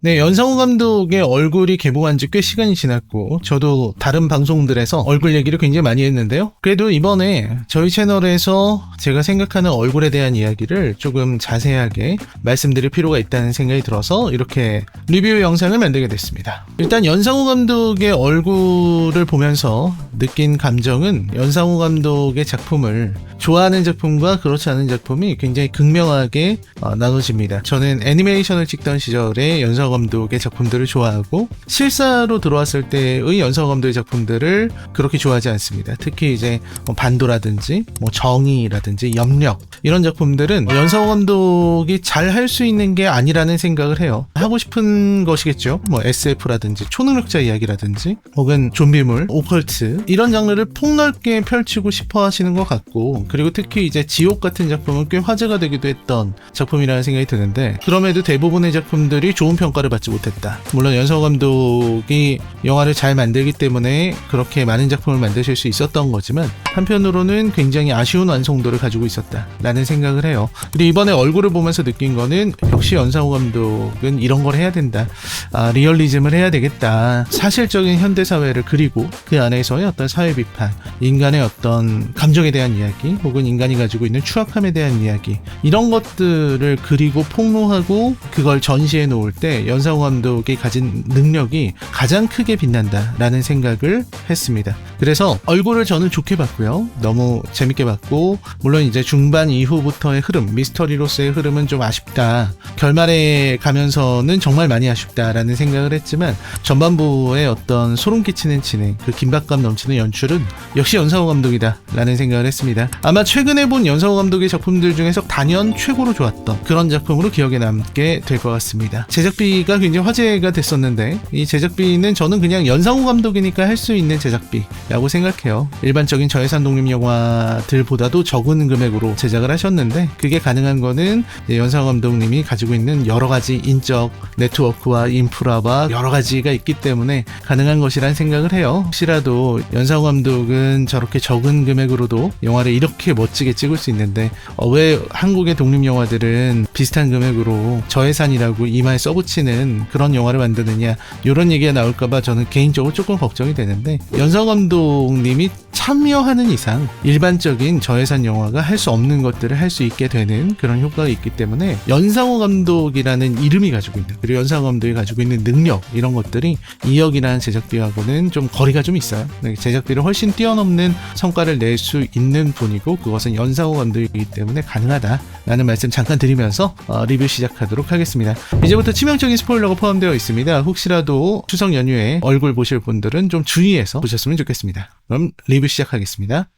네, 연상호 감독의 얼굴이 개봉한 지 꽤 시간이 지났고, 저도 다른 방송들에서 얼굴 얘기를 굉장히 많이 했는데요. 그래도 이번에 저희 채널에서 제가 생각하는 얼굴에 대한 이야기를 조금 자세하게 말씀드릴 필요가 있다는 생각이 들어서 이렇게 리뷰 영상을 만들게 됐습니다. 일단 연상호 감독의 얼굴을 보면서 느낀 감정은 연상호 감독의 작품을 좋아하는 작품과 그렇지 않은 작품이 굉장히 극명하게 어, 나눠집니다. 저는 애니메이션을 찍던 시절에 연상 호 감독의 작품들을 좋아하고 실사로 들어왔을 때의 연상호 감독의 작품들을 그렇게 좋아하지 않습니다. 특히 이제 뭐 반도라든지 뭐 정의라든지 염력 이런 작품들은 연상호 감독이 잘 할 수 있는 게 아니라는 생각을 해요. 하고 싶은 것이겠죠. 뭐 SF라든지 초능력자 이야기라든지 혹은 좀비물, 오컬트 이런 장르를 폭넓게 펼치고 싶어 하시는 것 같고 그리고 특히 이제 지옥 같은 작품은 꽤 화제가 되기도 했던 작품이라는 생각이 드는데 그럼에도 대부분의 작품들이 좋은 평가 를 받지 못했다. 물론 연서 감독이 영화를 잘 만들기 때문에 그렇게 많은 작품을 만드실 수 있었던 거지만 한편으로는 굉장히 아쉬운 완성도를 가지고 있었다라는 생각을 해요. 그리고 이번에 얼굴을 보면서 느낀 거는 역시 연상호 감독은 이런 걸 해야 된다. 아, 리얼리즘을 해야 되겠다. 사실적인 현대 사회를 그리고 그 안에서의 어떤 사회 비판, 인간의 어떤 감정에 대한 이야기, 혹은 인간이 가지고 있는 추악함에 대한 이야기 이런 것들을 그리고 폭로하고 그걸 전시해 놓을 때 연상호 감독이 가진 능력이 가장 크게 빛난다라는 생각을 했습니다. 그래서 얼굴을 저는 좋게 봤고요. 너무 재밌게 봤고 물론 이제 중반 이후부터의 흐름, 미스터리로서의 흐름은 좀 아쉽다. 결말에 가면서는 정말 많이 아쉽다라는 생각을 했지만 전반부의 어떤 소름 끼치는 진행, 그 긴박감 넘치는 연출은 역시 연상호 감독이다라는 생각을 했습니다. 아마 최근에 본 연상호 감독의 작품들 중에서 단연 최고로 좋았던 그런 작품으로 기억에 남게 될 것 같습니다. 제작비 가 굉장히 화제가 됐었는데 이 제작비는 저는 그냥 연상호 감독이니까 할 수 있는 제작비라고 생각해요. 일반적인 저예산 독립 영화들보다도 적은 금액으로 제작을 하셨는데 그게 가능한 거는 연상호 감독님이 가지고 있는 여러 가지 인적 네트워크와 인프라와 여러 가지가 있기 때문에 가능한 것이란 생각을 해요. 혹시라도 연상호 감독은 저렇게 적은 금액으로도 영화를 이렇게 멋지게 찍을 수 있는데 어, 왜 한국의 독립 영화들은 비슷한 금액으로 저예산이라고 이마에 써붙이는 그런 영화를 만드느냐 이런 얘기가 나올까봐 저는 개인적으로 조금 걱정이 되는데 연상 감독님이 참여하는 이상 일반적인 저예산 영화가 할 수 없는 것들을 할 수 있게 되는 그런 효과가 있기 때문에 연상호 감독이라는 이름이 가지고 있는 그리고 연상호 감독이 가지고 있는 능력 이런 것들이 2억이라는 제작비하고는 좀 거리가 좀 있어요. 네, 제작비를 훨씬 뛰어넘는 성과를 낼 수 있는 분이고 그것은 연상호 감독이기 때문에 가능하다라는 말씀 잠깐 드리면서 어, 리뷰 시작하도록 하겠습니다. 이제부터 치명적인 스포일러가 포함되어 있습니다. 혹시라도 추석 연휴에 얼굴 보실 분들은 좀 주의해서 보셨으면 좋겠습니다. 그럼 리뷰 시작하겠습니다.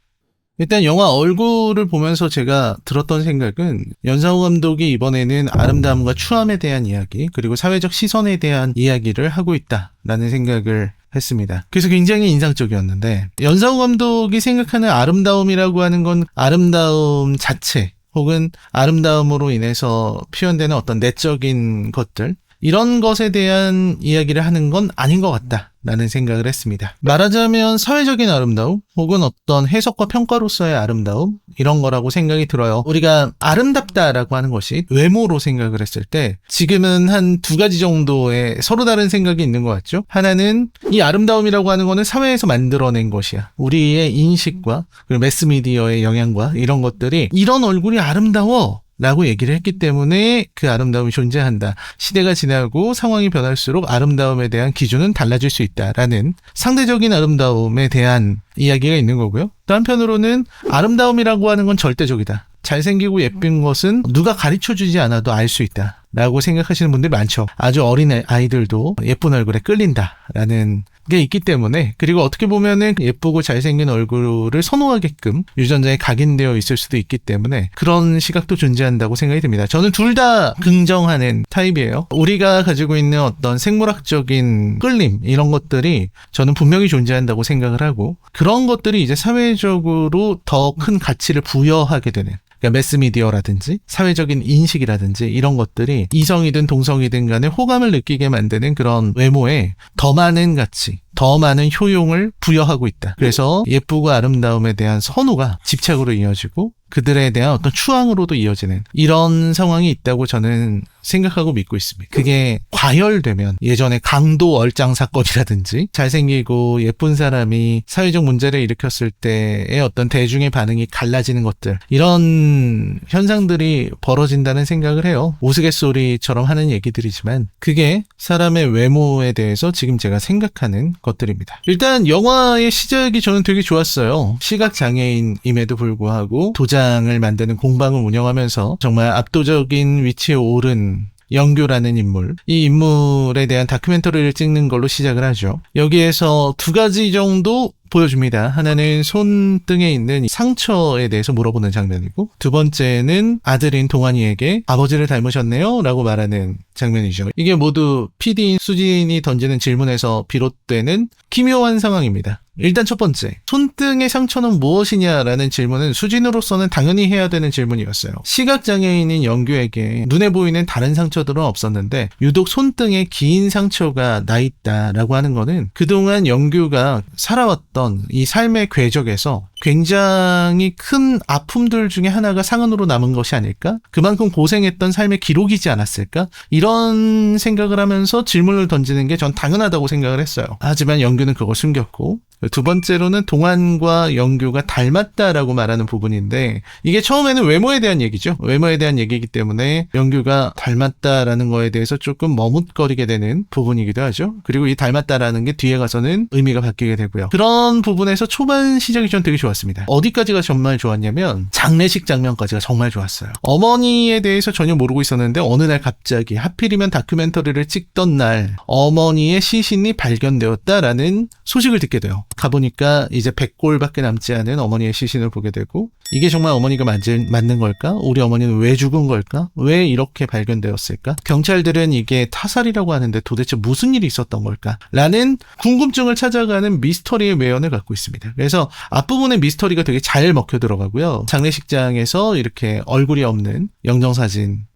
일단 영화 얼굴을 보면서 제가 들었던 생각은 연상호 감독이 이번에는 아름다움과 추함에 대한 이야기 그리고 사회적 시선에 대한 이야기를 하고 있다라는 생각을 했습니다. 그래서 굉장히 인상적이었는데 연상호 감독이 생각하는 아름다움이라고 하는 건 아름다움 자체 혹은 아름다움으로 인해서 표현되는 어떤 내적인 것들 이런 것에 대한 이야기를 하는 건 아닌 것 같다라는 생각을 했습니다. 말하자면 사회적인 아름다움 혹은 어떤 해석과 평가로서의 아름다움 이런 거라고 생각이 들어요. 우리가 아름답다라고 하는 것이 외모로 생각을 했을 때 지금은 한 두 가지 정도의 서로 다른 생각이 있는 것 같죠. 하나는 이 아름다움이라고 하는 거는 사회에서 만들어낸 것이야. 우리의 인식과 그리고 매스미디어의 영향과 이런 것들이 이런 얼굴이 아름다워 라고 얘기를 했기 때문에 그 아름다움이 존재한다. 시대가 지나고 상황이 변할수록 아름다움에 대한 기준은 달라질 수 있다라는 상대적인 아름다움에 대한 이야기가 있는 거고요. 또 한편으로는 아름다움이라고 하는 건 절대적이다. 잘생기고 예쁜 것은 누가 가르쳐 주지 않아도 알 수 있다. 라고 생각하시는 분들이 많죠. 아주 어린 아이들도 예쁜 얼굴에 끌린다. 라는 게 있기 때문에 그리고 어떻게 보면은 예쁘고 잘생긴 얼굴을 선호하게끔 유전자에 각인되어 있을 수도 있기 때문에 그런 시각도 존재한다고 생각이 듭니다. 저는 둘 다 긍정하는 타입이에요. 우리가 가지고 있는 어떤 생물학적인 끌림 이런 것들이 저는 분명히 존재한다고 생각을 하고 그런 것들이 이제 사회적으로 더 큰 가치를 부여하게 되는 그러니까 매스미디어라든지 사회적인 인식이라든지 이런 것들이 이성이든 동성이든 간에 호감을 느끼게 만드는 그런 외모에 더 많은 가치 더 많은 효용을 부여하고 있다. 그래서 예쁘고 아름다움에 대한 선호가 집착으로 이어지고 그들에 대한 어떤 추앙으로도 이어지는 이런 상황이 있다고 저는 생각하고 믿고 있습니다. 그게 과열되면 예전에 강도 얼짱 사건이라든지 잘생기고 예쁜 사람이 사회적 문제를 일으켰을 때의 어떤 대중의 반응이 갈라지는 것들 이런 현상들이 벌어진다는 생각을 해요. 우스갯소리처럼 하는 얘기들이지만 그게 사람의 외모에 대해서 지금 제가 생각하는 것들입니다. 일단 영화의 시작이 저는 되게 좋았어요. 시각 장애인임에도 불구하고 도장을 만드는 공방을 운영하면서 정말 압도적인 위치에 오른 영규라는 인물. 이 인물에 대한 다큐멘터리를 찍는 걸로 시작을 하죠. 여기에서 두 가지 정도 보여줍니다. 하나는 손등에 있는 상처에 대해서 물어보는 장면이고, 두 번째는 아들인 동환이에게 아버지를 닮으셨네요? 라고 말하는 장면이죠. 이게 모두 PD인 수진이 던지는 질문에서 비롯되는 기묘한 상황입니다. 일단 첫 번째, 손등의 상처는 무엇이냐라는 질문은 수진으로서는 당연히 해야 되는 질문이었어요. 시각장애인인 영규에게 눈에 보이는 다른 상처들은 없었는데 유독 손등에 긴 상처가 나 있다라고 하는 거는 그동안 영규가 살아왔던 이 삶의 궤적에서 굉장히 큰 아픔들 중에 하나가 상흔으로 남은 것이 아닐까? 그만큼 고생했던 삶의 기록이지 않았을까? 이런 생각을 하면서 질문을 던지는 게 전 당연하다고 생각을 했어요. 하지만 영규는 그걸 숨겼고 두 번째로는 동안과 영규가 닮았다라고 말하는 부분인데 이게 처음에는 외모에 대한 얘기죠. 외모에 대한 얘기이기 때문에 영규가 닮았다라는 거에 대해서 조금 머뭇거리게 되는 부분이기도 하죠. 그리고 이 닮았다라는 게 뒤에 가서는 의미가 바뀌게 되고요. 그런 부분에서 초반 시작이 전 되게 좋았 습니다. 어디까지가 정말 좋았냐면 장례식 장면까지가 정말 좋았어요. 어머니에 대해서 전혀 모르고 있었는데 어느 날 갑자기 하필이면 다큐멘터리를 찍던 날 어머니의 시신이 발견되었다라는 소식을 듣게 돼요. 가보니까 이제 100골밖에 남지 않은 어머니의 시신을 보게 되고 이게 정말 어머니가 맞은, 맞는 걸까? 우리 어머니는 왜 죽은 걸까? 왜 이렇게 발견되었을까? 경찰들은 이게 타살이라고 하는데 도대체 무슨 일이 있었던 걸까? 라는 궁금증을 찾아가는 미스터리의 외연을 갖고 있습니다. 그래서 앞부분에 미스터리가 되게 잘 먹혀 들어가고요. 장례식장에서 이렇게 얼굴이 없는 영정사진 을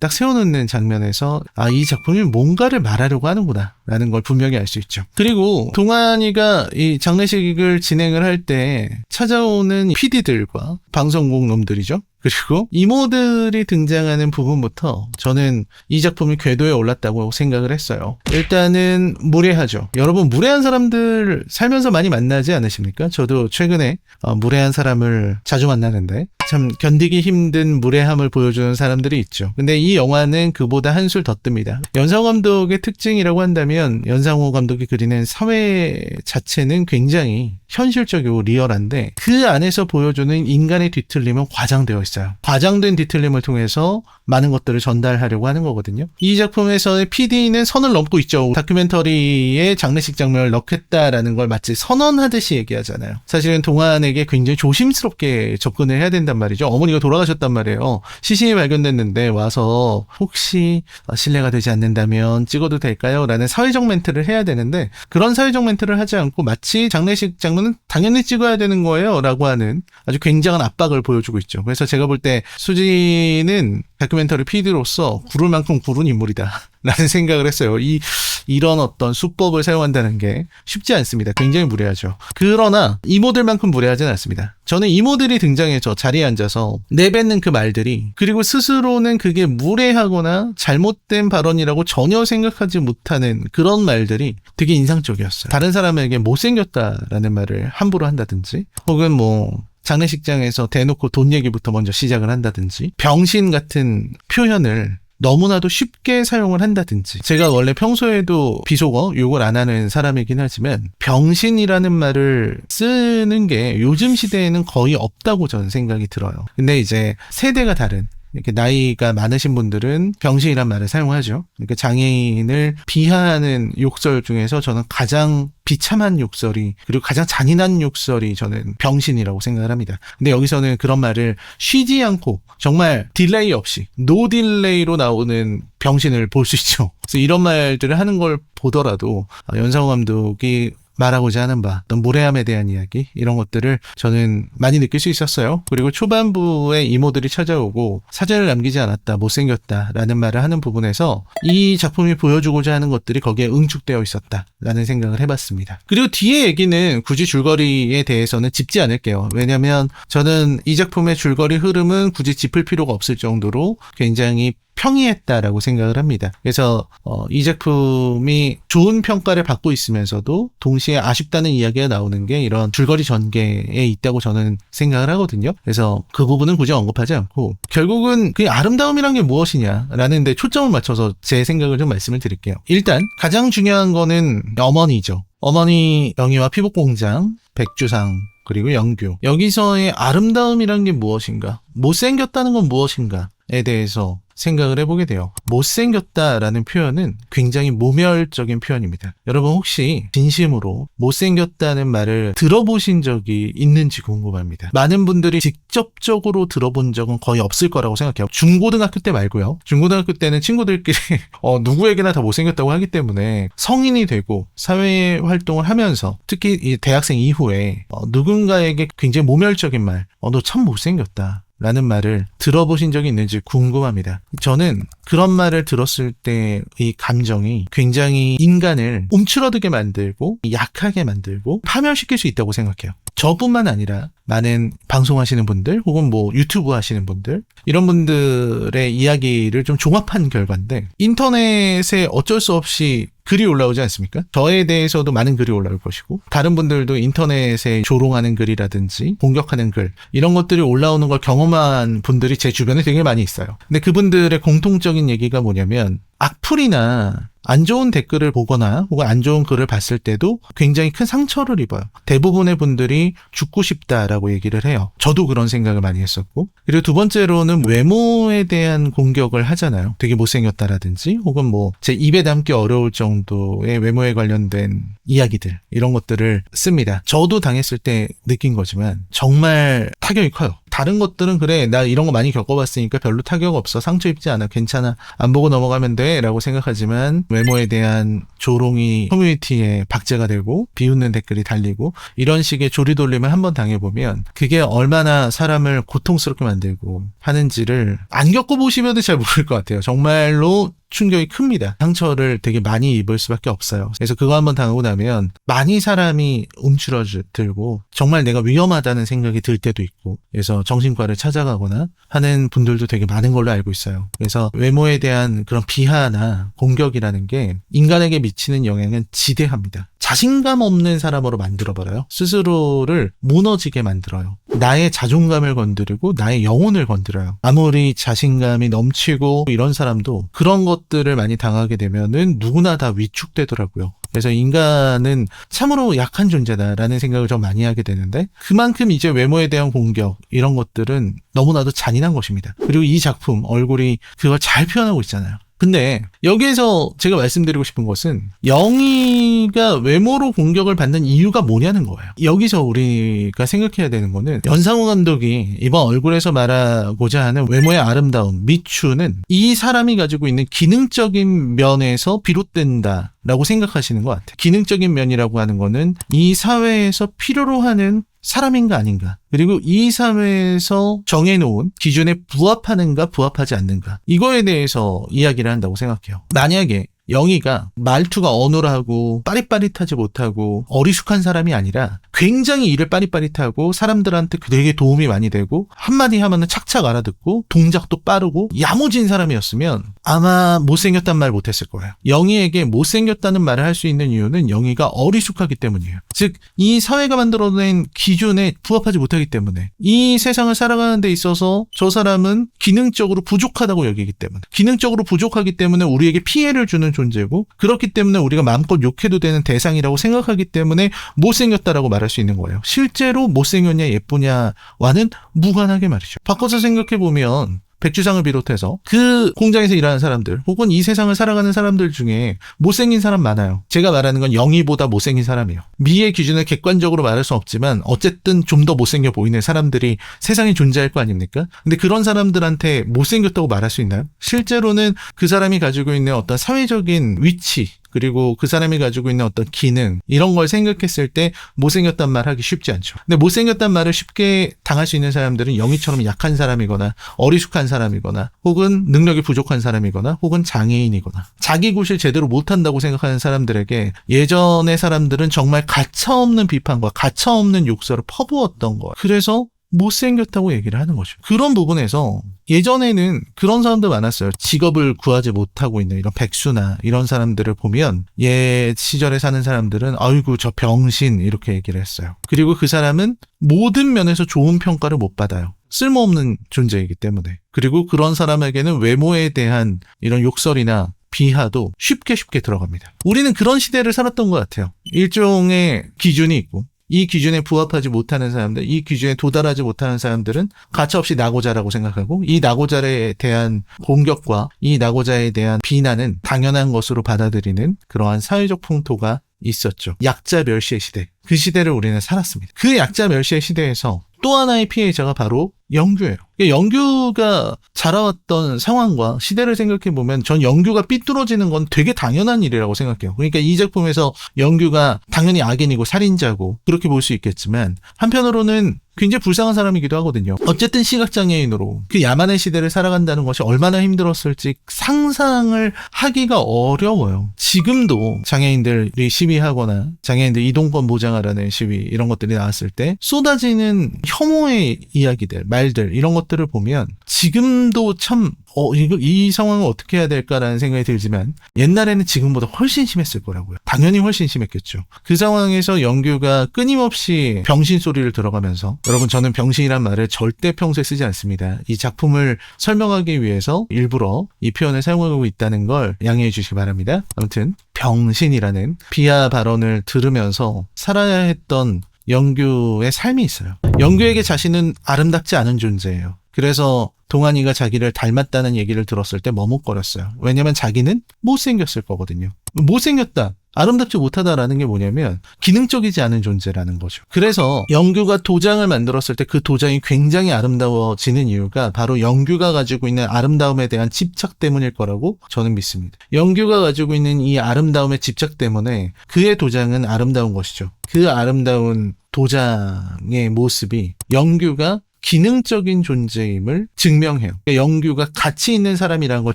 딱 세워놓는 장면에서 아 이 작품이 뭔가를 말하려고 하는구나 라는 걸 분명히 알 수 있죠. 그리고 동환이가 이 장례식을 진행을 할 때 찾아오는 PD들과 방송국 놈들이죠. 그리고 이모들이 등장하는 부분부터 저는 이 작품이 궤도에 올랐다고 생각을 했어요. 일단은 무례하죠. 여러분 무례한 사람들 살면서 많이 만나지 않으십니까? 저도 최근에 어, 무례한 사람을 자주 만나는데 참 견디기 힘든 무례함을 보여주는 사람들이 있죠. 근데 이 영화는 그보다 한술 더 뜹니다. 연상호 감독의 특징이라고 한다면 연상호 감독이 그리는 사회 자체는 굉장히 현실적이고 리얼한데 그 안에서 보여주는 인간의 뒤틀림은 과장되어 있어요. 과장된 뒤틀림을 통해서 많은 것들을 전달하려고 하는 거거든요. 이 작품에서의 PD는 선을 넘고 있죠. 다큐멘터리에 장례식 장면을 넣겠다라는 걸 마치 선언하듯이 얘기하잖아요. 사실은 동안에게 굉장히 조심스럽게 접근을 해야 된단 말이죠. 어머니가 돌아가셨단 말이에요. 시신이 발견됐는데 와서 혹시 신뢰가 되지 않는다면 찍어도 될까요? 라는 사회적 멘트를 해야 되는데 그런 사회적 멘트를 하지 않고 마치 장례식 장면은 당연히 찍어야 되는 거예요. 라고 하는 아주 굉장한 압박을 보여주고 있죠. 그래서 제가 볼 때 수지는 다큐멘터리 PD로서 구를 만큼 구른 인물이다. 라는 생각을 했어요. 이, 이런 어떤 수법을 사용한다는 게 쉽지 않습니다. 굉장히 무례하죠. 그러나 이모들만큼 무례하진 않습니다. 저는 이모들이 등장해서 자리에 앉아서 내뱉는 그 말들이 그리고 스스로는 그게 무례하거나 잘못된 발언이라고 전혀 생각하지 못하는 그런 말들이 되게 인상적이었어요. 다른 사람에게 못생겼다라는 말을 함부로 한다든지 혹은 뭐 장례식장에서 대놓고 돈 얘기부터 먼저 시작을 한다든지 병신 같은 표현을 너무나도 쉽게 사용을 한다든지 제가 원래 평소에도 비속어 욕을 안 하는 사람이긴 하지만 병신이라는 말을 쓰는 게 요즘 시대에는 거의 없다고 저는 생각이 들어요. 근데 이제 세대가 다른 이렇게 나이가 많으신 분들은 병신이란 말을 사용하죠. 그러니까 장애인을 비하하는 욕설 중에서 저는 가장 비참한 욕설이 그리고 가장 잔인한 욕설이 저는 병신이라고 생각을 합니다. 근데 여기서는 그런 말을 쉬지 않고 정말 딜레이 없이 노 딜레이로 나오는 병신을 볼 수 있죠. 그래서 이런 말들을 하는 걸 보더라도 연상호 감독이 말하고자 하는 바, 어떤 무례함에 대한 이야기 이런 것들을 저는 많이 느낄 수 있었어요. 그리고 초반부에 이모들이 찾아오고 사진을 남기지 않았다, 못생겼다 라는 말을 하는 부분에서 이 작품이 보여주고자 하는 것들이 거기에 응축되어 있었다 라는 생각을 해봤습니다. 그리고 뒤에 얘기는 굳이 줄거리에 대해서는 짚지 않을게요. 왜냐하면 저는 이 작품의 줄거리 흐름은 굳이 짚을 필요가 없을 정도로 굉장히 평이했다라고 생각을 합니다. 그래서 어, 이 작품이 좋은 평가를 받고 있으면서도 동시에 아쉽다는 이야기가 나오는 게 이런 줄거리 전개에 있다고 저는 생각을 하거든요. 그래서 그 부분은 굳이 언급하지 않고 결국은 그 아름다움이란 게 무엇이냐라는 데 초점을 맞춰서 제 생각을 좀 말씀을 드릴게요. 일단 가장 중요한 거는 어머니죠. 어머니 영희와 피복공장, 백주상, 그리고 영규. 여기서의 아름다움이란 게 무엇인가? 못생겼다는 건 무엇인가 에 대해서 생각을 해보게 돼요. 못생겼다라는 표현은 굉장히 모멸적인 표현입니다. 여러분 혹시 진심으로 못생겼다는 말을 들어보신 적이 있는지 궁금합니다. 많은 분들이 직접적으로 들어본 적은 거의 없을 거라고 생각해요. 중고등학교 때 말고요. 중고등학교 때는 친구들끼리 어, 누구에게나 다 못생겼다고 하기 때문에 성인이 되고 사회 활동을 하면서 특히 이 대학생 이후에 어, 누군가에게 굉장히 모멸적인 말, 어, 너 참 못생겼다. 라는 말을 들어보신 적이 있는지 궁금합니다. 저는 그런 말을 들었을 때 이 감정이 굉장히 인간을 움츠러들게 만들고 약하게 만들고 파멸시킬 수 있다고 생각해요. 저뿐만 아니라 많은 방송하시는 분들 혹은 뭐 유튜브 하시는 분들 이런 분들의 이야기를 좀 종합한 결과인데 인터넷에 어쩔 수 없이 글이 올라오지 않습니까? 저에 대해서도 많은 글이 올라올 것이고 다른 분들도 인터넷에 조롱하는 글이라든지 공격하는 글 이런 것들이 올라오는 걸 경험한 분들이 제 주변에 되게 많이 있어요. 근데 그분들의 공통적인 얘기가 뭐냐면 악플이나 안 좋은 댓글을 보거나 혹은 안 좋은 글을 봤을 때도 굉장히 큰 상처를 입어요. 대부분의 분들이 죽고 싶다라고 얘기를 해요. 저도 그런 생각을 많이 했었고. 그리고 두 번째로는 외모에 대한 공격을 하잖아요. 되게 못생겼다라든지 혹은 뭐 제 입에 담기 어려울 정도의 외모에 관련된 이야기들 이런 것들을 씁니다. 저도 당했을 때 느낀 거지만 정말 타격이 커요. 다른 것들은 그래 나 이런 거 많이 겪어봤으니까 별로 타격 없어. 상처 입지 않아. 괜찮아. 안 보고 넘어가면 돼라고 생각하지만 외모에 대한 조롱이 커뮤니티에 박제가 되고 비웃는 댓글이 달리고 이런 식의 조리돌림을 한번 당해보면 그게 얼마나 사람을 고통스럽게 만들고 하는지를 안 겪어보시면 잘 모를 것 같아요. 정말로 충격이 큽니다. 상처를 되게 많이 입을 수밖에 없어요. 그래서 그거 한번 당하고 나면 많이 사람이 움츠러들고 정말 내가 위험하다는 생각이 들 때도 있고 그래서 정신과를 찾아가거나 하는 분들도 되게 많은 걸로 알고 있어요. 그래서 외모에 대한 그런 비하나 공격이라는 게 인간에게 미치는 영향은 지대합니다. 자신감 없는 사람으로 만들어버려요. 스스로를 무너지게 만들어요. 나의 자존감을 건드리고 나의 영혼을 건드려요. 아무리 자신감이 넘치고 이런 사람도 그런 것들을 많이 당하게 되면은 누구나 다 위축되더라고요. 그래서 인간은 참으로 약한 존재다라는 생각을 좀 많이 하게 되는데 그만큼 이제 외모에 대한 공격 이런 것들은 너무나도 잔인한 것입니다. 그리고 이 작품 얼굴이 그걸 잘 표현하고 있잖아요. 근데 여기에서 제가 말씀드리고 싶은 것은 영희가 외모로 공격을 받는 이유가 뭐냐는 거예요. 여기서 우리가 생각해야 되는 거는 연상호 감독이 이번 얼굴에서 말하고자 하는 외모의 아름다움, 미추는 이 사람이 가지고 있는 기능적인 면에서 비롯된다. 라고 생각하시는 것 같아요. 기능적인 면이라고 하는 거는 이 사회에서 필요로 하는 사람인가 아닌가. 그리고 이 사회에서 정해놓은 기준에 부합하는가 부합하지 않는가. 이거에 대해서 이야기를 한다고 생각해요. 만약에 영희가 말투가 어눌하고 빠릿빠릿하지 못하고 어리숙한 사람이 아니라 굉장히 일을 빠릿빠릿하고 사람들한테 되게 도움이 많이 되고 한마디 하면은 착착 알아듣고 동작도 빠르고 야무진 사람이었으면 아마 못생겼단 말 못했을 거예요. 영희에게 못생겼다는 말을 할 수 있는 이유는 영희가 어리숙하기 때문이에요. 즉, 이 사회가 만들어낸 기준에 부합하지 못하기 때문에 이 세상을 살아가는 데 있어서 저 사람은 기능적으로 부족하다고 여기기 때문에 기능적으로 부족하기 때문에 우리에게 피해를 주는 존재고 그렇기 때문에 우리가 마음껏 욕해도 되는 대상이라고 생각하기 때문에 못생겼다라고 말할 수 있는 거예요. 실제로 못생겼냐 예쁘냐와는 무관하게 말이죠. 바꿔서 생각해 보면 백주상을 비롯해서 그 공장에서 일하는 사람들 혹은 이 세상을 살아가는 사람들 중에 못생긴 사람 많아요. 제가 말하는 건 영희보다 못생긴 사람이에요. 미의 기준을 객관적으로 말할 수 없지만 어쨌든 좀 더 못생겨 보이는 사람들이 세상에 존재할 거 아닙니까? 근데 그런 사람들한테 못생겼다고 말할 수 있나요? 실제로는 그 사람이 가지고 있는 어떤 사회적인 위치 그리고 그 사람이 가지고 있는 어떤 기능 이런 걸 생각했을 때 못생겼단 말 하기 쉽지 않죠. 근데 못생겼단 말을 쉽게 당할 수 있는 사람들은 영희처럼 약한 사람이거나 어리숙한 사람이거나 혹은 능력이 부족한 사람이거나 혹은 장애인이거나 자기 구실 제대로 못한다고 생각하는 사람들에게 예전의 사람들은 정말 가차없는 비판과 가차없는 욕설을 퍼부었던 거예요. 그래서 못생겼다고 얘기를 하는 거죠. 그런 부분에서 예전에는 그런 사람들 많았어요. 직업을 구하지 못하고 있는 이런 백수나 이런 사람들을 보면 옛 시절에 사는 사람들은 아이고 저 병신 이렇게 얘기를 했어요. 그리고 그 사람은 모든 면에서 좋은 평가를 못 받아요. 쓸모없는 존재이기 때문에. 그리고 그런 사람에게는 외모에 대한 이런 욕설이나 비하도 쉽게 쉽게 들어갑니다. 우리는 그런 시대를 살았던 것 같아요. 일종의 기준이 있고 이 기준에 부합하지 못하는 사람들, 이 기준에 도달하지 못하는 사람들은 가차없이 나고자라고 생각하고 이 나고자에 대한 공격과 이 나고자에 대한 비난은 당연한 것으로 받아들이는 그러한 사회적 풍토가 있었죠. 약자 멸시의 시대. 그 시대를 우리는 살았습니다. 그 약자 멸시의 시대에서 또 하나의 피해자가 바로 영규예요. 영규가 자라왔던 상황과 시대를 생각해 보면 전 영규가 삐뚤어지는 건 되게 당연한 일이라고 생각해요. 그러니까 이 작품에서 영규가 당연히 악인이고 살인자고 그렇게 볼 수 있겠지만 한편으로는 굉장히 불쌍한 사람이기도 하거든요. 어쨌든 시각장애인으로 그 야만의 시대를 살아간다는 것이 얼마나 힘들었을지 상상을 하기가 어려워요. 지금도 장애인들이 시위하거나 장애인들 이동권 보장하라는 시위 이런 것들이 나왔을 때 쏟아지는 혐오의 이야기들, 말들 이런 것 들을 보면 지금도 참 어, 이거, 이 상황을 어떻게 해야 될까라는 생각이 들지만, 옛날에는 지금보다 훨씬 심했을 거라고요. 당연히 훨씬 심했겠죠. 그 상황에서 영규가 끊임없이 병신 소리를 들어가면서, 여러분, 저는 병신이란 말을 절대 평소에 쓰지 않습니다. 이 작품을 설명하기 위해서 일부러 이 표현을 사용하고 있다는 걸 양해해 주시기 바랍니다. 아무튼, 병신이라는 비하 발언을 들으면서 살아야 했던 영규의 삶이 있어요. 영규에게 자신은 아름답지 않은 존재예요. 그래서 동환이가 자기를 닮았다는 얘기를 들었을 때 머뭇거렸어요. 왜냐면 자기는 못생겼을 거거든요. 못생겼다. 아름답지 못하다라는 게 뭐냐면 기능적이지 않은 존재라는 거죠. 그래서 영규가 도장을 만들었을 때 그 도장이 굉장히 아름다워지는 이유가 바로 영규가 가지고 있는 아름다움에 대한 집착 때문일 거라고 저는 믿습니다. 영규가 가지고 있는 이 아름다움의 집착 때문에 그의 도장은 아름다운 것이죠. 그 아름다운 도장의 모습이 영규가 기능적인 존재임을 증명해요. 그러니까 영규가 가치 있는 사람이라는 걸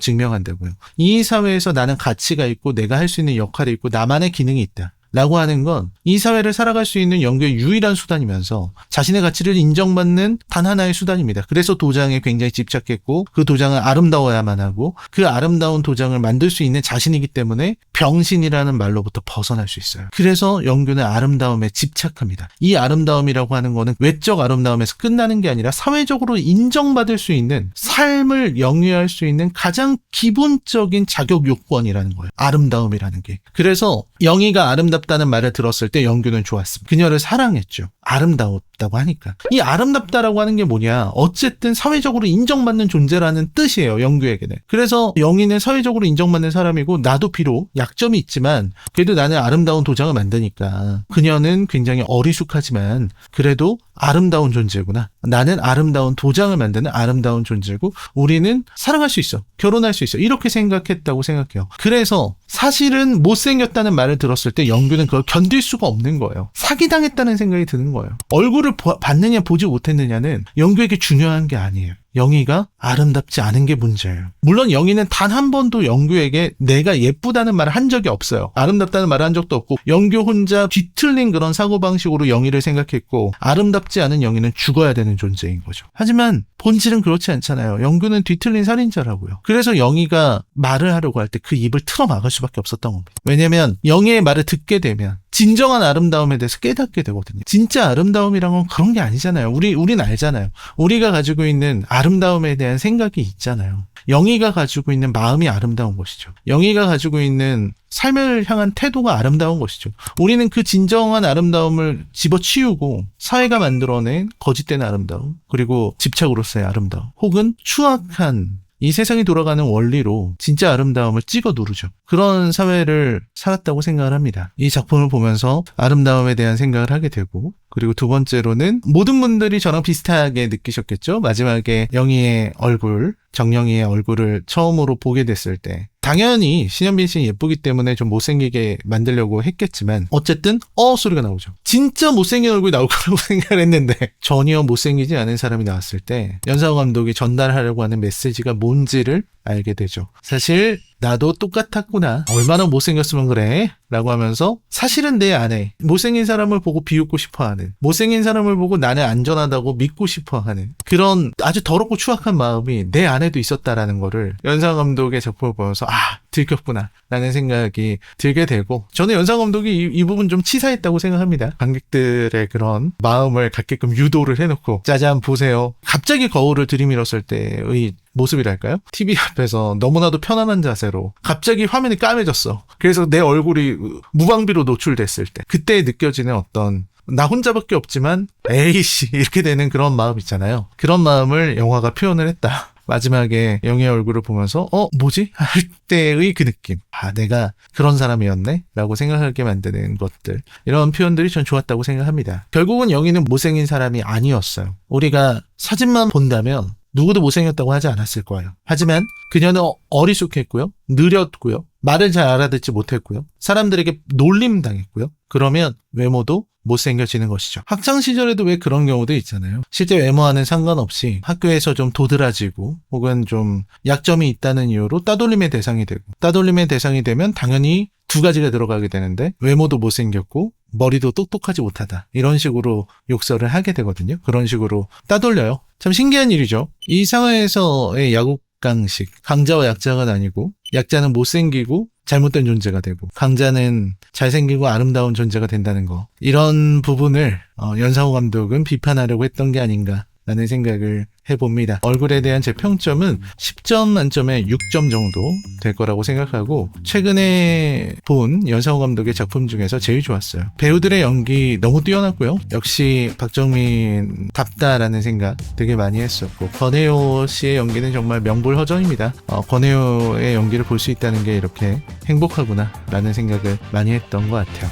증명한다고요. 이 사회에서 나는 가치가 있고 내가 할 수 있는 역할이 있고 나만의 기능이 있다. 라고 하는 건 이 사회를 살아갈 수 있는 영규의 유일한 수단이면서 자신의 가치를 인정받는 단 하나의 수단입니다. 그래서 도장에 굉장히 집착했고 그 도장은 아름다워야만 하고 그 아름다운 도장을 만들 수 있는 자신이기 때문에 병신이라는 말로부터 벗어날 수 있어요. 그래서 영규는 아름다움에 집착합니다. 이 아름다움이라고 하는 거는 외적 아름다움에서 끝나는 게 아니라 사회적으로 인정받을 수 있는 삶을 영위할 수 있는 가장 기본적인 자격 요건이라는 거예요. 아름다움이라는 게. 그래서 영희가 아름답 다는 말을 들었을 때 영규는 좋았습니다. 그녀를 사랑했죠. 아름다웠다고 하니까. 이 아름답다라고 하는 게 뭐냐. 어쨌든 사회적으로 인정받는 존재라는 뜻이에요. 영규에게는. 그래서 영희는 사회적으로 인정받는 사람이고 나도 비록 약점이 있지만 그래도 나는 아름다운 도장을 만드니까 그녀는 굉장히 어리숙하지만 그래도 아름다운 존재구나. 나는 아름다운 도장을 만드는 아름다운 존재고 우리는 사랑할 수 있어. 결혼할 수 있어. 이렇게 생각했다고 생각해요. 그래서 사실은 못생겼다는 말을 들었을 때 영규 는 그걸 견딜 수가 없는 거예요. 사기당했다는 생각이 드는 거예요. 얼굴을 보- 봤느냐 보지 못했느냐는 영규에게 중요한 게 아니에요. 영희가 아름답지 않은 게 문제예요. 물론 영희는 단 한 번도 영규에게 내가 예쁘다는 말을 한 적이 없어요. 아름답다는 말을 한 적도 없고 영규 혼자 뒤틀린 그런 사고방식으로 영희를 생각했고 아름답지 않은 영희는 죽어야 되는 존재인 거죠. 하지만 본질은 그렇지 않잖아요. 영규는 뒤틀린 살인자라고요. 그래서 영희가 말을 하려고 할 때 그 입을 틀어 막을 수밖에 없었던 겁니다. 왜냐면 영희의 말을 듣게 되면 진정한 아름다움에 대해서 깨닫게 되거든요. 진짜 아름다움이란 건 그런 게 아니잖아요. 우리, 우린 알잖아요. 우리가 가지고 있는 아 름다움에 대한 생각이 있잖아요. 영희가 가지고 있는 마음이 아름다운 것이죠. 영희가 가지고 있는 삶을 향한 태도가 아름다운 것이죠. 우리는 그 진정한 아름다움을 집어치우고 사회가 만들어낸 거짓된 아름다움, 그리고 집착으로서의 아름다움, 혹은 추악한 이 세상이 돌아가는 원리로 진짜 아름다움을 찍어 누르죠. 그런 사회를 살았다고 생각을 합니다. 이 작품을 보면서 아름다움에 대한 생각을 하게 되고, 그리고 두 번째로는 모든 분들이 저랑 비슷하게 느끼셨겠죠? 마지막에 영희의 얼굴, 정영이의 얼굴을 처음으로 보게 됐을 때 당연히 신현빈 씨는 예쁘기 때문에 좀 못생기게 만들려고 했겠지만 어쨌든 어 소리가 나오죠. 진짜 못생긴 얼굴이 나올 거라고 생각을 했는데 전혀 못생기지 않은 사람이 나왔을 때 연상호 감독이 전달하려고 하는 메시지가 뭔지를 알게 되죠. 사실 나도 똑같았구나. 얼마나 못생겼으면 그래? 라고 하면서 사실은 내 안에 못생긴 사람을 보고 비웃고 싶어 하는 못생긴 사람을 보고 나는 안전하다고 믿고 싶어 하는 그런 아주 더럽고 추악한 마음이 내 안에도 있었다라는 거를 연상 감독의 작품을 보면서 아 들켰구나 라는 생각이 들게 되고 저는 연상 감독이 이, 이 부분 좀 치사했다고 생각합니다 관객들의 그런 마음을 갖게끔 유도를 해놓고 짜잔 보세요 갑자기 거울을 들이밀었을 때의 모습이랄까요? TV 앞에서 너무나도 편안한 자세로 갑자기 화면이 까매졌어. 그래서 내 얼굴이 무방비로 노출됐을 때 그때 느껴지는 어떤 나 혼자밖에 없지만 에이씨 이렇게 되는 그런 마음 있잖아요. 그런 마음을 영화가 표현을 했다. 마지막에 영의 얼굴을 보면서 어 뭐지 할 때의 그 느낌 아 내가 그런 사람이었네 라고 생각하게 만드는 것들 이런 표현들이 전 좋았다고 생각합니다 결국은 영희는 못생긴 사람이 아니었어요 우리가 사진만 본다면 누구도 못생겼다고 하지 않았을 거예요. 하지만 그녀는 어- 어리숙했고요. 느렸고요. 말을 잘 알아듣지 못했고요. 사람들에게 놀림 당했고요. 그러면 외모도 못생겨지는 것이죠. 학창 시절에도 왜 그런 경우도 있잖아요. 실제 외모와는 상관없이 학교에서 좀 도드라지고 혹은 좀 약점이 있다는 이유로 따돌림의 대상이 되고 따돌림의 대상이 되면 당연히 두 가지가 들어가게 되는데 외모도 못생겼고 머리도 똑똑하지 못하다. 이런 식으로 욕설을 하게 되거든요. 그런 식으로 따돌려요. 참 신기한 일이죠. 이 상황에서의 야 국강식, 강자와 약자가 나뉘고, 약자는 못생기고 잘못된 존재가 되고, 강자는 잘생기고 아름다운 존재가 된다는 거. 이런 부분을 어, 연상호 감독은 비판하려고 했던 게 아닌가. 라는 생각을 해봅니다. 얼굴에 대한 제 평점은 10점 만점에 6점 정도 될 거라고 생각하고 최근에 본 연상호 감독의 작품 중에서 제일 좋았어요. 배우들의 연기 너무 뛰어났고요. 역시 박정민 답다라는 생각 되게 많이 했었고 권혜호 씨의 연기는 정말 명불허전입니다. 어, 권혜호의 연기를 볼 수 있다는 게 이렇게 행복하구나 라는 생각을 많이 했던 것 같아요.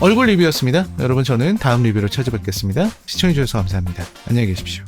얼굴 리뷰였습니다. 여러분 저는 다음 리뷰로 찾아뵙겠습니다. 시청해주셔서 감사합니다. 안녕히 계십시오.